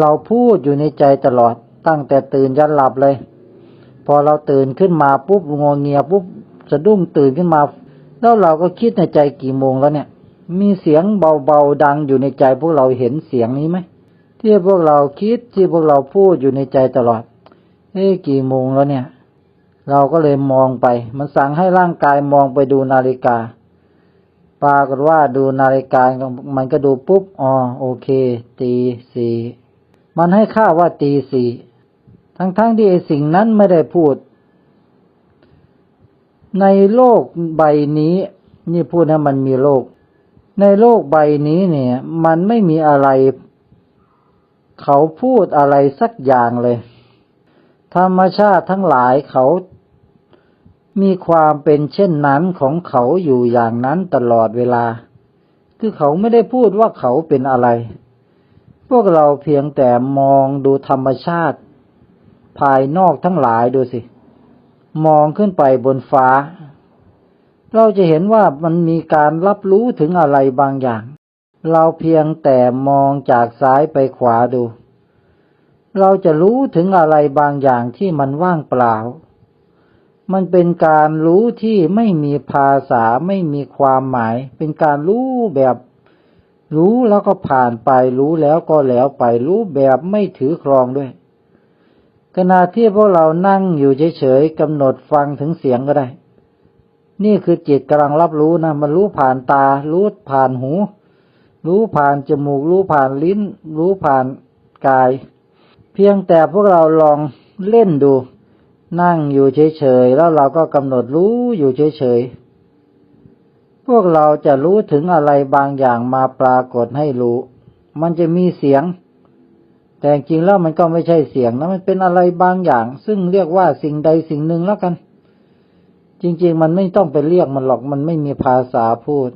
เราพูดอยู่ในใจตลอดตั้งแต่ตื่นยันหลับเลย พอเราตื่นขึ้นมาปุ๊บงงเงียปุ๊บสะดุ้งตื่นขึ้นมา แล้วเราก็คิดในใจกี่โมงแล้วเนี่ย มีเสียงเบาๆดังอยู่ในใจพวกเราเห็นเสียงนี้ไหมที่พวกเราคิดที่พวกเราพูดอยู่ในใจตลอดเอ้กี่โมงแล้วเนี่ย เราก็เลยมองไป มันสั่งให้ร่างกายมองไปดูนาฬิกา ปรากฏว่าดูนาฬิกามันก็ดูปุ๊บอ๋อโอเคตีสี่ มันให้ค่าว่าตีสี่ทั้งๆทที่ไอสิ่งนั้นไม่ได้พูด ในโลกใบนี้ นี่พูดนะมันมีโลก ในโลกใบนี้เนี่ย มันไม่มีอะไร เขาพูดอะไรสักอย่างเลย ธรรมชาติทั้งหลายเขามีความเป็นเช่นนั้นของเขาอยู่อย่างนั้นตลอดเวลา คือเขาไม่ได้พูดว่าเขาเป็นอะไร วกเราเพียงแต่มองดูธรรมชาติ ภายนอกทั้งหลายดูสิ มองขึ้นไปบนฟ้า เราจะเห็นว่ามันมีการรับรู้ถึงอะไรบางอย่าง เราเพียงแต่มองจากซ้ายไปขวาดู เราจะรู้ถึงอะไรบางอย่างที่มันว่างเปล่า มันเป็นการรู้ที่ไม่มีภาษาไม่มีความหมาย เป็นการรู้แบบ รู้แล้วก็ผ่านไปรู้แล้วก็แล้วไปรู้แบบไม่ถือครองด้วย ขณะที่พวกเรานั่งอยู่เฉยๆกำหนดฟังถึงเสียงก็ได้ นี่คือจิตกำลังรับรู้นะมันรู้ผ่านตา รู้ผ่านหู รู้ผ่านจมูก รู้ผ่านลิ้น รู้ผ่านกาย เพียงแต่พวกเราลองเล่นดู นั่งอยู่เฉยๆแล้วเราก็กำหนดรู้อยู่เฉยๆ พวกเราจะรู้ถึงอะไรบางอย่างมาปรากฏให้รู้ มันจะมีเสียง แต่จริงแล้วมันก็ไม่ใช่เสียงนะมันเป็นอะไรบางอย่าง ซึ่งเรียกว่าสิ่งใดสิ่งหนึ่งแล้วกัน จริง ๆ มันไม่ต้องไปเรียกมันหรอกมันไม่มีภาษาพูด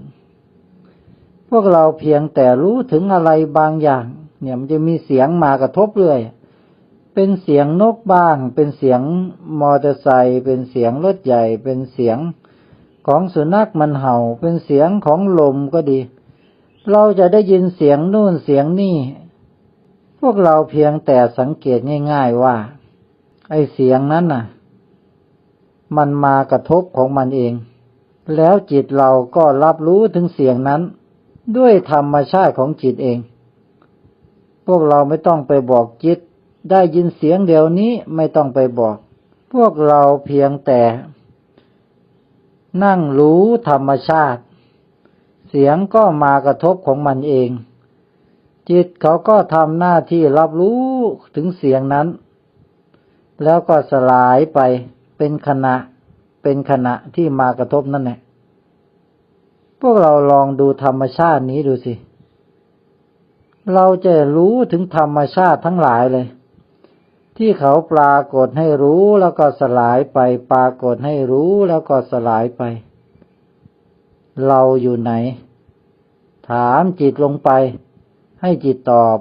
พวกเราเพียงแต่รู้ถึงอะไรบางอย่าง เนี่ยมันจะมีเสียงมากระทบเรื่อยเป็นเสียงนกบ้าง เป็นเสียงมอเตอร์ไซค์เป็นเสียงรถใหญ่เป็นเสียง ของสุนัขมันเห่าเป็นเสียงของลมก็ดี เราจะได้ยินเสียงนู่นเสียงนี่ พวกเราเพียงแต่สังเกตง่าย ๆว่า ไอเสียงนั้นน่ะ มันมากระทบของมันเอง แล้วจิตเราก็รับรู้ถึงเสียงนั้น ด้วยธรรมชาติของจิตเอง พวกเราไม่ต้องไปบอกจิต ได้ยินเสียงเดี๋ยวนี้ไม่ต้องไปบอก พวกเราเพียงแต่ นั่งรู้ธรรมชาติ เสียงก็มากระทบของมันเอง จิตเขาก็ทำหน้าที่รับรู้ถึงเสียงนั้น แล้วก็สลายไปเป็นขณะ เป็นขณะที่มากระทบนั่นแหละพวกเราลองดูธรรมชาตินี้ดูสิ เราจะรู้ถึงธรรมชาติทั้งหลายเลย ที่เขาปรากฏให้รู้แล้วก็สลายไป ปรากฏให้รู้แล้วก็สลายไป เราอยู่ไหน ถามจิตลงไป ให้จิตตอบ